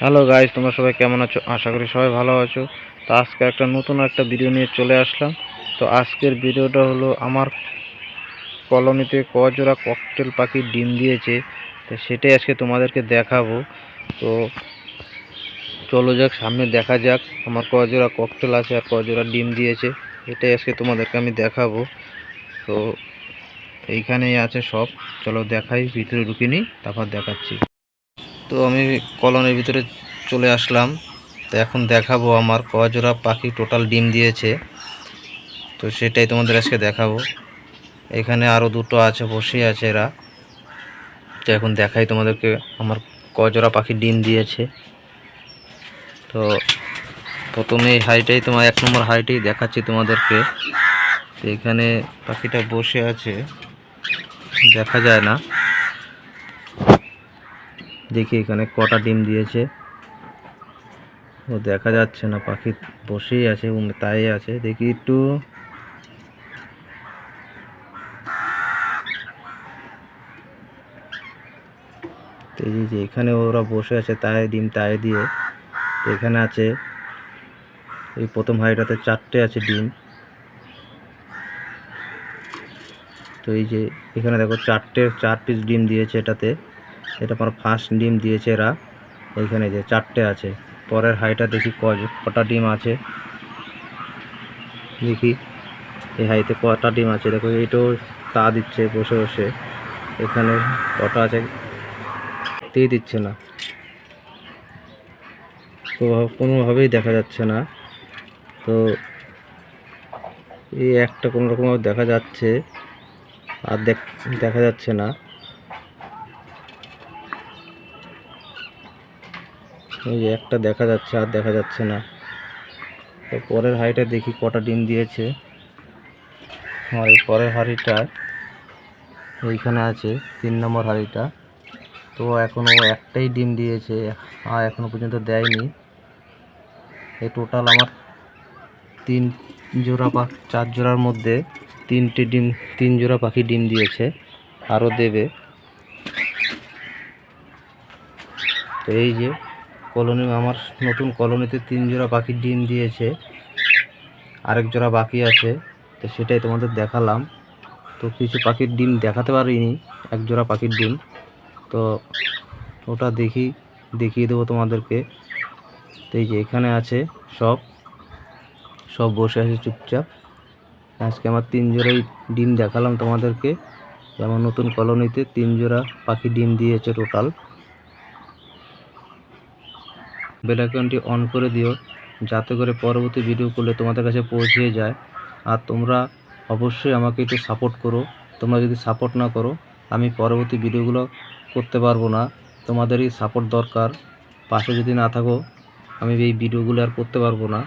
Hello guys তোমরা সবাই কেমন আছো? আশা করি সবাই ভালো আছো। তো আজকে একটা নতুন একটা ভিডিও নিয়ে চলে আসলাম। তো আজকের ভিডিওটা হলো আমার কলোনিতে কজোড়া ককটেল পাখি ডিম দিয়েছে। তো সেটাই আজকে তোমাদেরকে দেখাবো। তো চলো যাক, সামনে দেখা যাক আমার কজোড়া ককটেল আছে আর কজোড়া ডিম দিয়েছে। এটাই আজকে তোমাদেরকে আমি দেখাবো। তো এইখানেই আছে সব। চলো দেখাই, ভিতরে ঢুকিনি তারপর দেখাচ্ছি। তো আমি কলনের ভিতরে চলে আসলাম। তো এখন দেখাবো আমার কজোড়া পাখি টোটাল ডিম দিয়েছে। তো সেটাই তোমাদের আজকে দেখাবো। এখানে আরও দুটো আছে বসে আছে এরা। তো এখন দেখাই তোমাদেরকে আমার কজোড়া পাখি ডিম দিয়েছে। তো প্রথমে এই হাইটাই তোমার, এক নম্বর হাইটাই দেখাচ্ছি তোমাদেরকে। তো এখানে পাখিটা বসে আছে। দেখা যায় না। দেখি এখানে কটা ডিম দিয়েছে। ও দেখা যাচ্ছে না, পাখি বসেই আছে তাই আছে। দেখি একটু। এই যে এখানে ওরা বসে আছে, তাই ডিম তাই দিয়ে এখানে আছে। এই প্রথম হাইটাতে চারটে আছে ডিম। তো এই যে, এখানে দেখো চারটে, চার পিস ডিম দিয়েছে এটাতে। এটা আমার ফার্স্ট ডিম দিয়েছে এরা। এইখানে যে চারটে আছে। পরের হাইটা দেখি কটা ডিম আছে। দেখি, এই হাইতে কটা ডিম আছে। দেখো এইটাও তা দিচ্ছে বসে বসে। এখানে কটা আছে? তেই দিচ্ছে না। কোনোভাবেই দেখা যাচ্ছে না। তো এই একটা কোনো রকমভাবে দেখা যাচ্ছে, আর দেখা যাচ্ছে না। এই যে একটা দেখা যাচ্ছে আর দেখা যাচ্ছে না। তো পরের হাঁড়িটা দেখি কটা ডিম দিয়েছে। আমার এই পরের হাঁড়িটা এইখানে আছে, তিন নম্বর হাঁড়িটা। তো এখনও একটাই ডিম দিয়েছে, আর এখনও পর্যন্ত দেয়নি। এই টোটাল আমার তিন জোড়া পা, চার জোড়ার মধ্যে তিনটে ডিম, তিন জোড়া পাখি ডিম দিয়েছে, আরও দেবে। এই যে কলোনি, আমার নতুন কলোনিতে তিন জোড়া পাখির ডিম দিয়েছে, আরেক জোড়া বাকি আছে, তো সেটাই তোমাদের দেখালাম। তো কিছু পাখির ডিম দেখাতে পারিনি, এক জোড়া পাখির ডিম। তো ওটা দেখি, দেখিয়ে দেবো তোমাদেরকে। তো এই যে এখানে আছে সব সব বসে আছে চুপচাপ। আজকে আমার তিন জোড়াই ডিম দেখালাম তোমাদেরকে। যেমন নতুন কলোনিতে তিন জোড়া পাখি ডিম দিয়েছে টোটাল। বেল আইকনটি অন করে দিও, যাতে করে পরবর্তী ভিডিও করলে তোমাদের কাছে পৌঁছে যায়। আর তোমরা অবশ্যই আমাকে একটু সাপোর্ট করো। তোমরা যদি সাপোর্ট না করো, আমি পরবর্তী ভিডিওগুলো করতে পারব না। তোমাদেরই সাপোর্ট দরকার। পাশে যদি না থাকো, আমি এই ভিডিওগুলো আর করতে পারব না।